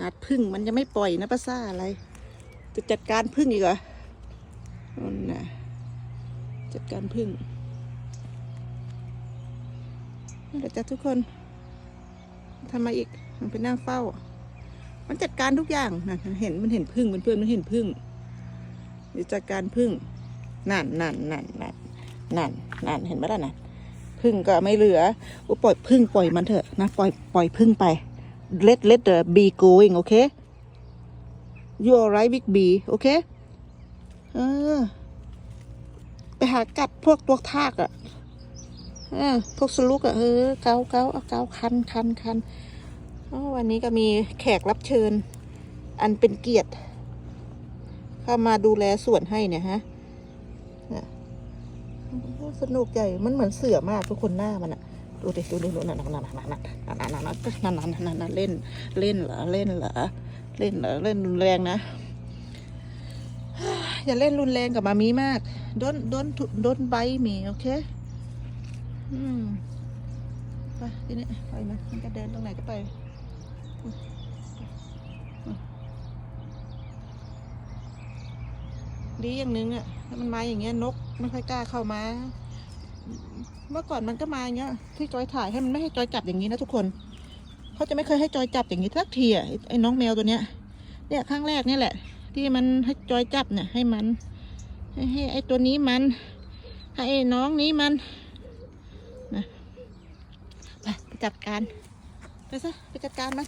นาดพึ่งมันยังไม่ปล่อยนะป้าซ่าอะไร จะจัดการพึ่งอีกเหรอนั่นนะจัดการพึ่งนี่แหละจ้ะทุกคนทำมาอีกมันไปนั่งเฝ้า มันจัดการทุกอย่างนะเห็นมันเห็นพึ่งมันเพื่อนมันเห็นพึ่งเดี๋ยวจัดการพึ่งนั่นนั่นนั่นนั่นนั่นนั่นเห็นไหมล่ะนั่นพึ่งก็ไม่เหลือโอ้ปล่อยพึ่งปล่อยมันเถอะนะปล่อยปล่อยพึ่งไป let let the bee going โอเค you alright with bee โอเคเออ ไปหากัดพวกตัวทากอะ่ะเออพวกสลุกอะ่ะเออเกาเกาเอาเกาคันคันคันวันนี้ก็มีแขกรับเชิญ อันเป็นเกียรติ เข้ามาดูแลสวนให้เนี่ยฮะเนี่ยสนุกใหญ่ มันเหมือนเสือมากทุกคนหน้ามันอะ ดูดิดูดูดูนั่นนั่นนั่นนั่นนั่นนั่นนั่นนั่นนั่นนั่นเล่นเล่นเหรอเล่นเหรอเล่นเหรอเล่นรุนแรงนะอย่าเล่นรุนแรงกับมามีมากโดนโดนโดนใบมีโอเคอืมไปทีนี้ไปมันมันจะเดินตรงไหนก็ไปดีอย่างนึงอะถ้ามันมาอย่างเงี้ยนกไม่ค่อยกล้าเข้ามา มื่อก่อนมันก็มาอย่างเงี้ยที่จอยถ่ายให้มันไม่ให้จอยจับอย่างนี้นะทุกคนเขาจะไม่เคยให้จอยจับอย่างนี้สักทีอะไอ้น้องแมวตัวเนี้ยเนี่ยครั้งแรกเนี่ยแหละ ที่มันให้จอยจับเนี่ยให้มันให้ไอ้ตัวนี้มันให้ไอ้น้องนี้มันนะไปไปจัดการไปซะไปจัดการมัน